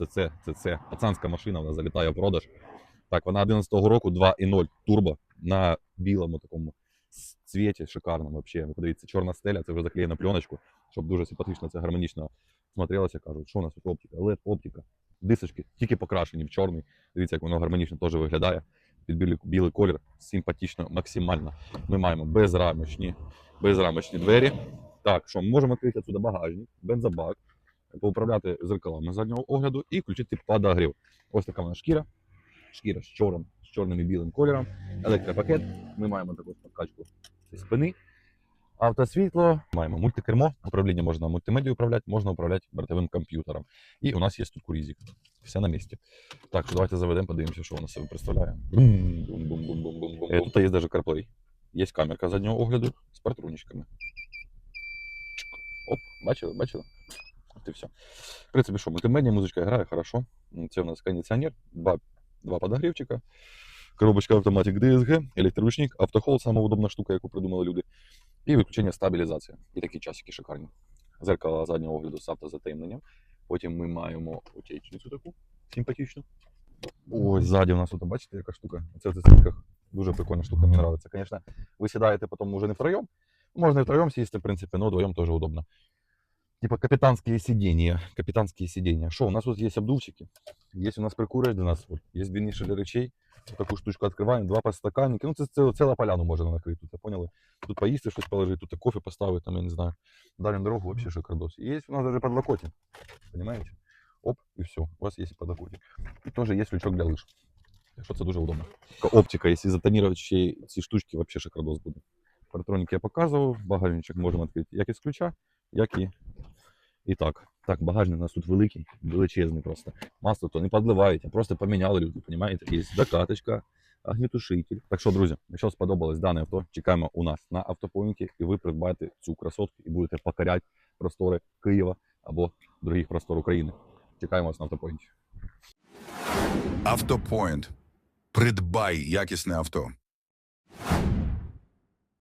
Це це, це це. Пацанська машина, вона залітає в продаж. Так, вона 11-го року 2.0 турбо на білому такому цвіті, шикарному вообще. Ви подивіться, чорна стеля, це вже заклеєна пленочку, щоб дуже симпатично це гармонічно смотрелося. Кажуть, що у нас тут оптика, LED оптика, дисочки, тільки покрашені в чорний. Дивіться, як воно гармонічно теж виглядає. Під білий, білий колір, симпатично, максимально. Ми маємо безрамочні, безрамочні двері. Так, що ми можемо відкрити отсюда багажник, бензобак, поуправляти зеркалами заднього огляду і включити подогрів. Ось така вона шкіра. Шкіра з чорним, з чорним і білим кольором. Електропакет. Ми маємо також подкачку спини. Автосвітло, маємо мультикермо, управління можна мультимедією управляти, можна управляти бортовим комп'ютером. І у нас є тут курізик. Все на місці. Так, давайте заведемо, подивимося, що воно себе представляє. Е, Тут є навіть CarPlay. Є камерка заднього огляду з патруничками. Оп, бачили, бачили? От і все. В принципі, що, мультимедіа, музичка грає, хорошо. Це у нас кондиціонер, два, два подогрівчика, коробочка автоматик DSG, електроручник, автохолд, сама удобна штука, яку придумали люди. І виключення стабілізація. І такі часики шикарні. Зеркало заднього огляду з автозатемненням. Потім ми маємо утечницю таку симпатичну. Ось ззаді у нас тут, бачите, яка штука. Це в цициках. Дуже прикольна штука, мені подобається. Звісно, ви сідаєте потім уже не втроєм. Можна і втроєм сісти, в принципі, але вдвоєм теж удобно Типа капитанские сиденья. Капитанские сиденья. Что, у нас тут есть обдувчики. Есть у нас прикуры для нас. Вот. Есть длинный для речей. Вот такую штучку открываем. Два подстаканники. Ну, це, це ціла поляну можна накрити. Тут, поняли? Тут поїсти щось положити, тут кофе поставити, там, я не знаю. Далі на дорогу вообще шикардос. И есть у нас даже подлокотник. Понимаете? Оп, и все. У вас есть подлокотник. И тоже есть лючок для лыж. Так що це дуже удобно. Така Оптика, якщо затонувати ще й ці штучки, вообще шикардос буде. Партроніки я показував, багажничок можемо відкрити як із ключа, як і і так. Так, багажник у нас тут великий, величезний просто. Масло то не підливають, а просто поміняли люди, розумієте? Є докаточка, огнетушитель. Так що, друзі, якщо сподобалось дане авто, чекаємо у нас на автопоінті, і ви придбаєте цю красотку і будете покоряти простори Києва або других простор України. Чекаємо вас на автопоінті. Автопоінт. Придбай якісне авто.